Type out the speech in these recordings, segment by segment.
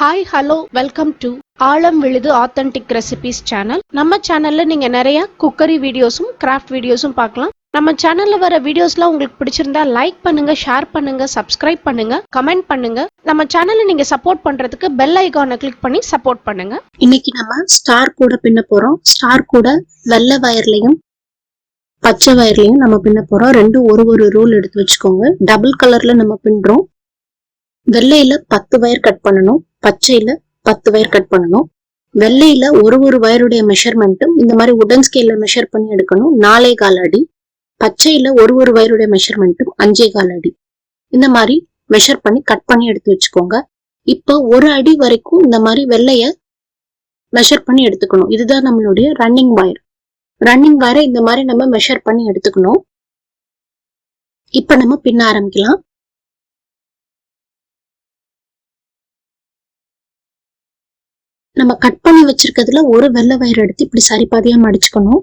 Hi hello welcome to ஆழம் விழுது authentic recipes channel நம்ம சேனல்ல நீங்க நிறைய குக்கரி வீடியோஸும் கிராஃப்ட் வீடியோஸும் பார்க்கலாம். நம்ம சேனல்ல வர வீடியோஸ்லாம் உங்களுக்கு பிடிச்சிருந்தா லைக் பண்ணுங்க ஷேர் பண்ணுங்க சப்ஸ்கிரைப் பண்ணுங்க கமெண்ட் பண்ணுங்க. நம்ம சேனலை நீங்க சப்போர்ட் பண்றதுக்கு பெல் ஐகானை கிளிக் பண்ணி சப்போர்ட் பண்ணுங்க. இன்னைக்கு நம்ம ஸ்டார் கூட பின்ன போறோம். ஸ்டார் கூட வெள்ளை வயர்லையும் பச்சை வயர்லையும் நம்ம பின்ன போறோம். ரெண்டும் ஒரு ஒரு ரூல் எடுத்து வச்சுக்கோங்க. டபுள் கலர்ல நம்ம பின்றோம் வெள்ளையில பத்து வயர் கட் பண்ணணும். பச்சையில பத்து வயர் கட் பண்ணணும். வெள்ளையில ஒரு ஒரு வயருடைய மெஷர்மெண்ட்டும் இந்த மாதிரி உடன் ஸ்கேல்ல மெஷர் பண்ணி எடுக்கணும். நாலே கால் அடி. பச்சையில ஒரு ஒரு வயருடைய மெஷர்மெண்ட்டும் அஞ்சே கால் அடி. இந்த மாதிரி மெஷர் பண்ணி கட் பண்ணி எடுத்து வச்சுக்கோங்க. இப்போ ஒரு அடி வரைக்கும் இந்த மாதிரி வெள்ளைய மெஷர் பண்ணி எடுத்துக்கணும். இதுதான் நம்மளுடைய ரன்னிங் வயர் ரன்னிங் வயரை இந்த மாதிரி நம்ம மெஷர் பண்ணி எடுத்துக்கணும். இப்ப நம்ம பின்ன ஆரம்பிக்கலாம். நம்ம கட் பண்ணி வச்சிருக்கிறதுல ஒரு வெள்ளை வயர் எடுத்து இப்படி சரிபாதியா மடிச்சுக்கணும்.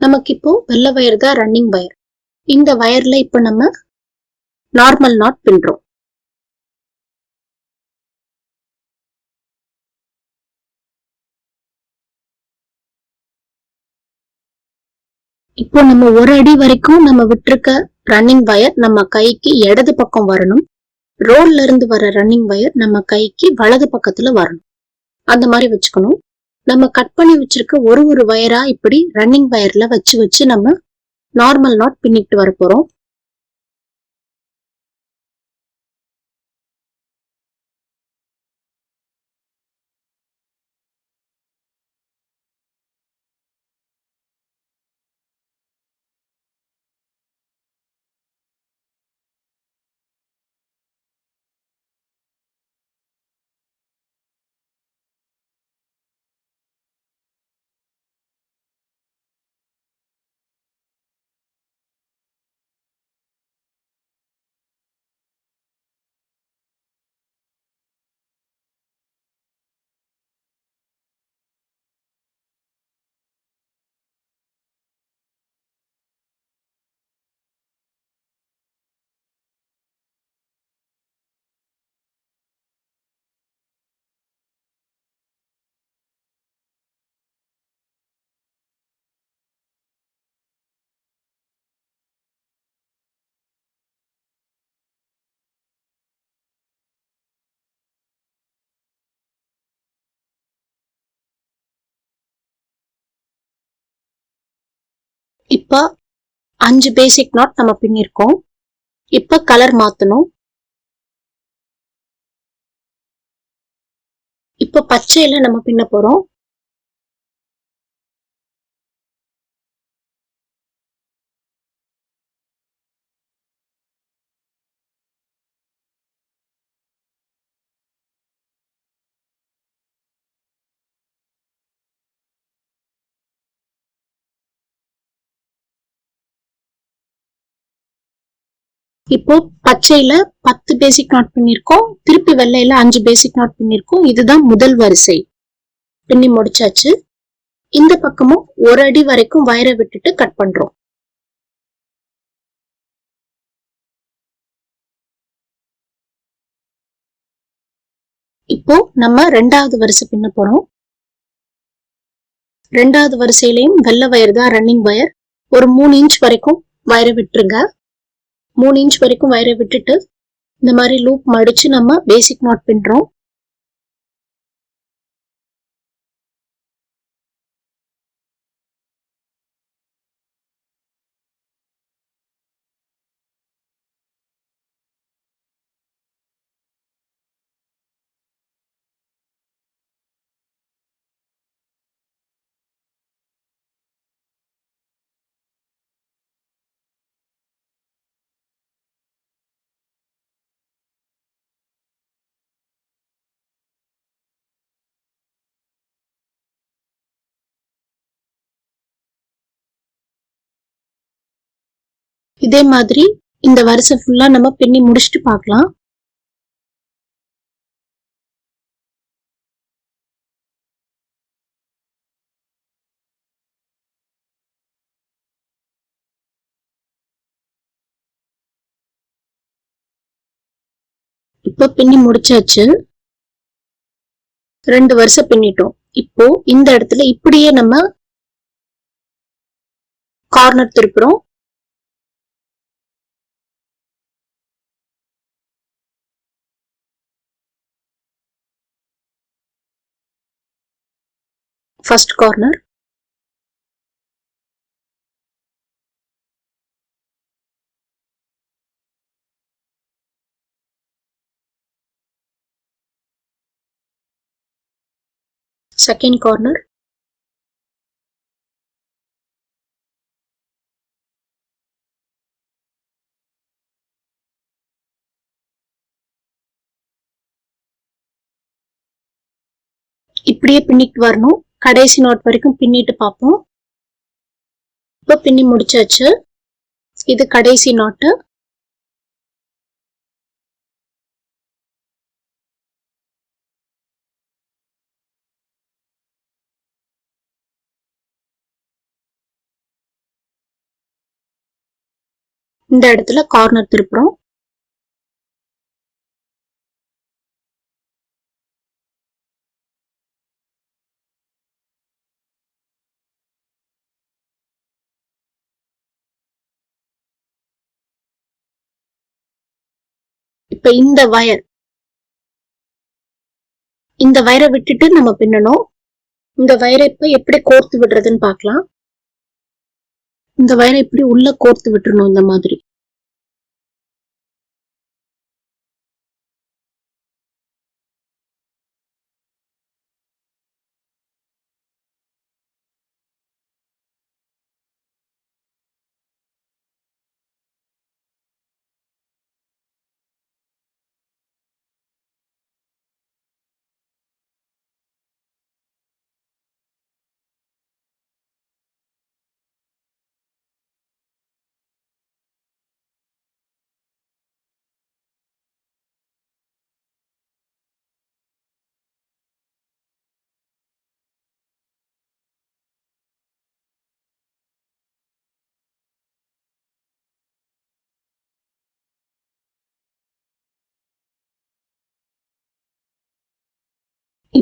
நமக்கு இப்போ வெள்ளை வயர் தான் ரன்னிங் வயர் இந்த வயர்ல இப்போ நம்ம நார்மல் நாட் பின்றோம். இப்போ நம்ம ஒரு அடி வரைக்கும் நம்ம விட்டிருக்க ரன்னிங் வயர் நம்ம கைக்கு இடது பக்கம் வரணும். ரோல்ல இருந்து வர ரன்னிங் வயர் நம்ம கைக்கு வலது பக்கத்துல வரணும். அந்த மாதிரி வச்சுக்கணும். நம்ம கட் பண்ணி வச்சிருக்க ஒரு ஒரு வயரா இப்படி ரன்னிங் வயர்ல வச்சு வச்சு நம்ம நார்மல் நாட் பின்னிட்டு வர போறோம் இப்ப அஞ்சு பேசிக் நாட் நம்ம பின்னிருக்கோம். இப்ப கலர் மாத்தணும். இப்ப பச்சையில நம்ம பின்ன போறோம். இப்போ பச்சையில பத்து பேசிக் நாட் பண்ணிருக்கோம் திருப்பி வெள்ளையில அஞ்சு பேசிக் நாட் பண்ணிருக்கோம் இதுதான் முதல் வரிசை. பின்னி முடிச்சாச்சு. இந்த பக்கமும் ஒரு அடி வரைக்கும் வயரை விட்டுட்டு கட் பண்றோம். இப்போ நம்ம ரெண்டாவது வரிசை பின்ன போறோம். ரெண்டாவது வரிசையிலையும் வெள்ளை வயர் தான் ரன்னிங் வயர் ஒரு மூணு இன்ச் வரைக்கும் வயரை விட்டுருங்க. மூணு இன்ச் வரைக்கும் வயரை விட்டுட்டு இந்த மாதிரி லூப் மடித்து நம்ம பேசிக் நாட் பின்றோம். இதே மாதிரி இந்த வரிசை ஃபுல்லா நம்ம பின்னி முடிச்சுட்டு பார்க்கலாம். இப்ப பின்னி முடிச்சாச்சு. ரெண்டு வருஷம் பின்னிட்டோம். இப்போ இந்த இடத்துல இப்படியே நம்ம கார்னர் திருப்புறோம். ஃபர்ஸ்ட் கார்னர் செகண்ட் கார்னர் இப்படியே பின்னிட்டு வரணும் கடைசி நாட் வரைக்கும் பின்னிட்டு பார்ப்போம். இப்போ பின்னி முடிச்சாச்சு. இது கடைசி நாட்டு இந்த இடத்துல கார்னர் திருப்புறோம். இப்ப இந்த வயர் இந்த வயரை விட்டுட்டு நம்ம பின்னணும். இந்த வயரை இப்ப எப்படி கோர்த்து விடுறதுன்னு பார்க்கலாம். இந்த வயரை இப்படி உள்ள கோர்த்து விட்டுறணும் இந்த மாதிரி.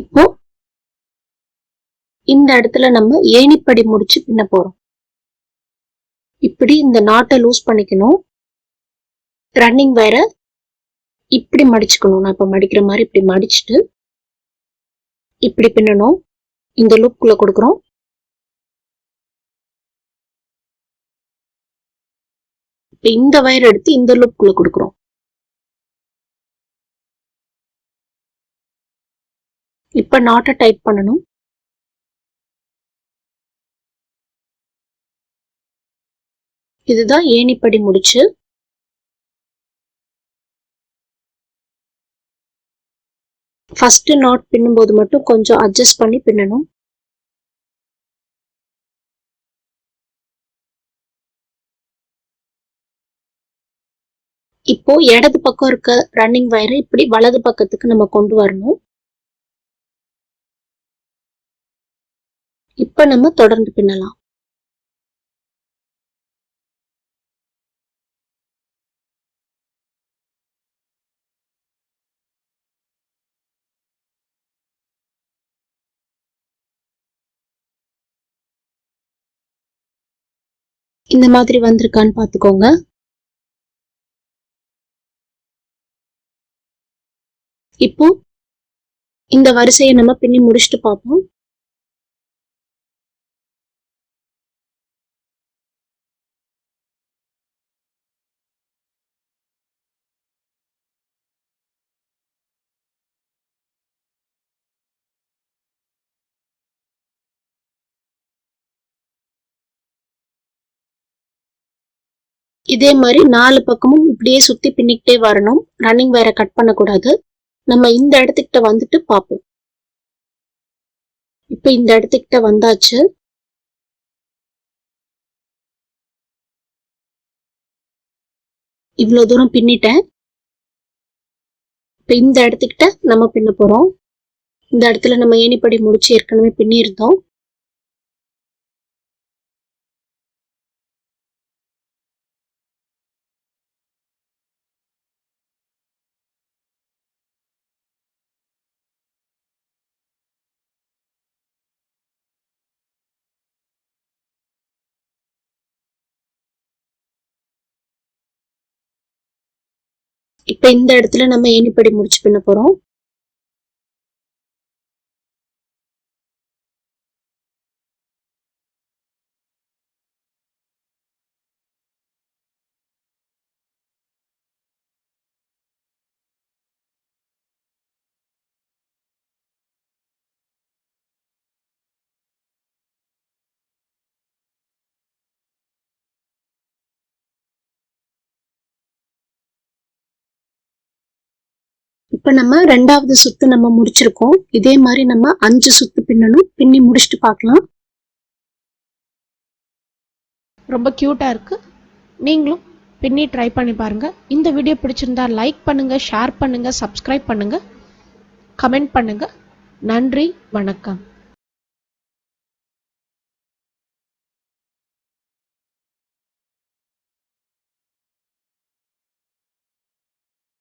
இப்போ இந்த இடத்துல நம்ம ஏணிப்படி முடிச்சு பின்ன போறோம். இப்படி இந்த நாட்டை லூஸ் பண்ணிக்கணும். ரன்னிங் வயர இப்படி மடிச்சுக்கணும். நான் இப்ப மடிக்கிற மாதிரி இப்படி மடிச்சுட்டு இப்படி பின்னணும். இந்த லூப்குள்ள கொடுக்குறோம். இப்போ இந்த வயர் எடுத்து இந்த லூப்குள்ள கொடுக்குறோம். இப்ப நாட்டை டைட் பண்ணணும். இதுதான் ஏணிப்படி முடிச்சு. ஃபர்ஸ்ட் நாட் பின்னும்போது மட்டும் கொஞ்சம் அட்ஜஸ்ட் பண்ணி பின்னணும். இப்போ இடது பக்கம் இருக்க ரன்னிங் வயரை இப்படி வலது பக்கத்துக்கு நம்ம கொண்டு வரணும். இப்ப நம்ம தொடர்ந்து பின்னலாம். இந்த மாதிரி வந்திருக்கான்னு பாத்துக்கோங்க. இப்போ இந்த வரிசையை நம்ம பின்னி முடிச்சுட்டு பார்ப்போம் இதே மாதிரி நாலு பக்கமும் இப்படியே சுத்தி பின்னிக்கிட்டே வரணும். ரன்னிங் வேற கட் பண்ணக்கூடாது. நம்ம இந்த இடத்துக்கிட்ட வந்துட்டு பார்ப்போம். இப்ப இந்த இடத்துக்கிட்ட வந்தாச்சு. இவ்வளவு தூரம் பின்னிட்டேன். இப்ப இந்த இடத்துக்கிட்ட நம்ம பின்ன போறோம். இந்த இடத்துல நம்ம ஏணிப்படி முடிச்சு ஏற்கனவே பின்னிருந்தோம் இப்ப இந்த இடத்துல நம்ம ஏணிப்படி முடிச்சு பண்ண போறோம். இப்ப நம்ம ரெண்டாவது சுத்து நம்ம முடிச்சிருக்கோம். இதே மாதிரி நம்ம அஞ்சு சுத்து பின்னணும். பின்னி முடிச்சுட்டு பார்க்கலாம். ரொம்ப க்யூட்டாக இருக்குது நீங்களும் பின்னி ட்ரை பண்ணி பாருங்கள் இந்த வீடியோ பிடிச்சிருந்தா லைக் பண்ணுங்கள் ஷேர் பண்ணுங்கள் சப்ஸ்கிரைப் பண்ணுங்கள் கமெண்ட் பண்ணுங்கள் நன்றி வணக்கம்.